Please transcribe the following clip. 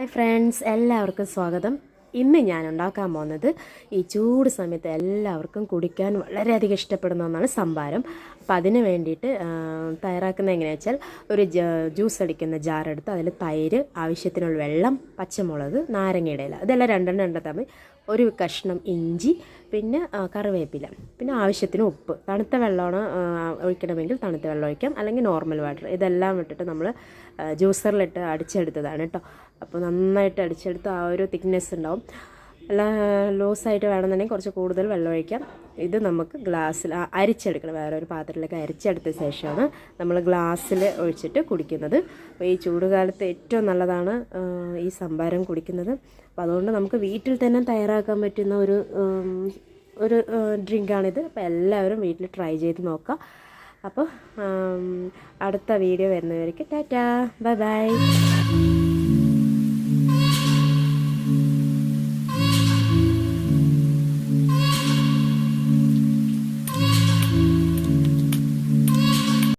Hi friends എല്ലാവർക്കും സ്വാഗതം. ഇന്ന് ഞാൻ ഉണ്ടാക്കാൻ പോകുന്നത് ഈ ചൂട് സമയത്ത് എല്ലാവർക്കും കുടിക്കാൻ വളരെയധികം ഇഷ്ടപ്പെടുന്ന ഒന്നാണ് സംഭാരം അപ്പം അതിന് വേണ്ടിയിട്ട് തയ്യാറാക്കുന്ന തയ്യാറാക്കുന്നത് എങ്ങനെയാ വെച്ചാൽ ഒരു ജ്യൂസ് അടിക്കുന്ന ജാറെടുത്ത് അതിൽ തൈര് ആവശ്യത്തിനുള്ള വെള്ളം പച്ചമുളക് നാരങ്ങയുടെ ഇല ഇതെല്ലാം രണ്ടെണ്ണം രണ്ട തമ്മിൽ ഒരു കഷ്ണം ഇഞ്ചി പിന്നെ കറിവേപ്പില പിന്നെ ആവശ്യത്തിന് ഉപ്പ്. തണുത്ത വെള്ളമാണ് ഒഴിക്കണമെങ്കിൽ തണുത്ത വെള്ളം ഒഴിക്കാം. അല്ലെങ്കിൽ നോർമൽ വാട്ടർ. ഇതെല്ലാം ഇട്ടിട്ട് നമ്മൾ ജ്യൂസറിലിട്ട് അടിച്ചെടുത്തതാണ് കേട്ടോ. അപ്പോൾ നന്നായിട്ട് അടിച്ചെടുത്ത് ആ ഒരു തിക്നെസ് ഉണ്ടാവും. അല്ല ലൂസായിട്ട് വേണമെന്നുണ്ടെങ്കിൽ കുറച്ച് കൂടുതൽ വെള്ളം ഒഴിക്കാം. ഇത് നമുക്ക് ഗ്ലാസ്സിൽ അരിച്ചെടുക്കണം. വേറെ ഒരു പാത്രത്തിലേക്ക് അരിച്ചെടുത്ത ശേഷമാണ് നമ്മൾ ഗ്ലാസ്സിൽ ഒഴിച്ചിട്ട് കുടിക്കുന്നത്. അപ്പോൾ ഈ ചൂടുകാലത്ത് ഏറ്റവും നല്ലതാണ് ഈ സംഭാരം കുടിക്കുന്നത്. അപ്പോൾ അതുകൊണ്ട് നമുക്ക് വീട്ടിൽ തന്നെ തയ്യാറാക്കാൻ പറ്റുന്ന ഒരു ഒരു ഡ്രിങ്കാണിത്. അപ്പോൾ എല്ലാവരും വീട്ടിൽ ട്രൈ ചെയ്ത് നോക്കാം. അപ്പോൾ അടുത്ത വീഡിയോ വരുന്നവർക്ക് ടാറ്റാ. Bye bye.